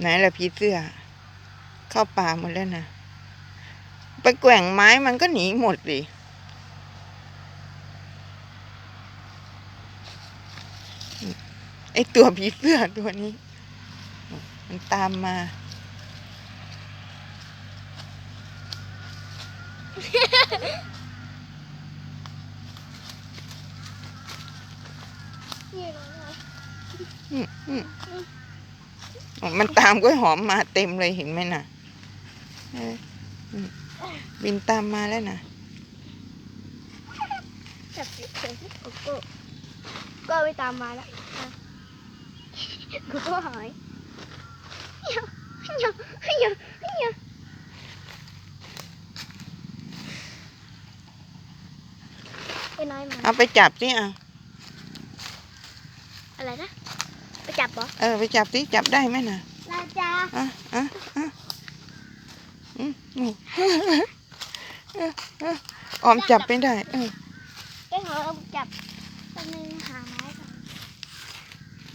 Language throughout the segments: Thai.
ไหนล่ะผีเสื้อ เข้าป่าหมดแล้วนะไปแกว่งไม้มันก็หนีหมดดิไอตัวผีเสื้อตัวนี้ มันตามมา อืมอืม มันตามกล้วยหอมมาเต็มเลยเห็นไหมน่ะเอออืมบินตามมาแล้วนะจับเฉยๆโกโก้ก็ไปตามมาแล้วอะโกโก้หายเหี่ยวเหี่ยวเหี่ยวเหี่ยวไอ้น้อยมาเอาไปจับสิอะอะไรนะไป จับเหรอ เออไปจับสิจับได้ไหมน่ะลาจาอะอะอะอืมอืมเออเออออมจับไม่ได้เออไอ้หอเอาไปจับตอนนึงหาไม้ก่อน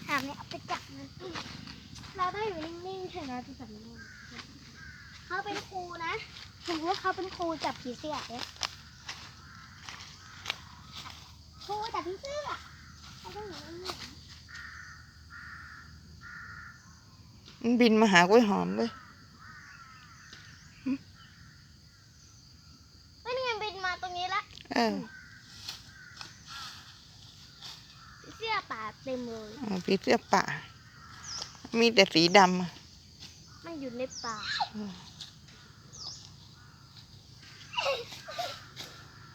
หาไม้เอาไปจับมันเราได้อยู่นิ่งๆเฉยนะที่สำนักเขาเป็นครูนะสมมติว่าเขาเป็นครูจับผีเสื้อเนี่ยครูจับผีเสื้อเขาต้องอยู่นิ่ง มันบินมาหากล้วยหอมเลยๆไม่นี่ไงบินมาตรงนี้ละ เออผีเสื้อป่าเต็มเลยเอาผีเสื้อป่า มีแต่สีดำอะมันอยู่ในป่า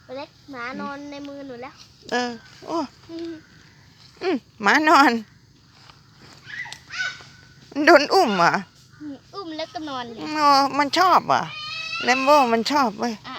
ไปเล็กหมานอนในมือหนูแล้ว เออ โอ้อืมหมานอนมัน โดนอุ้มเหรอะ อุ้มแล้วก็นอนเลยอ๋อมันชอบอะแลมโบ้มันชอบเว้ย อะ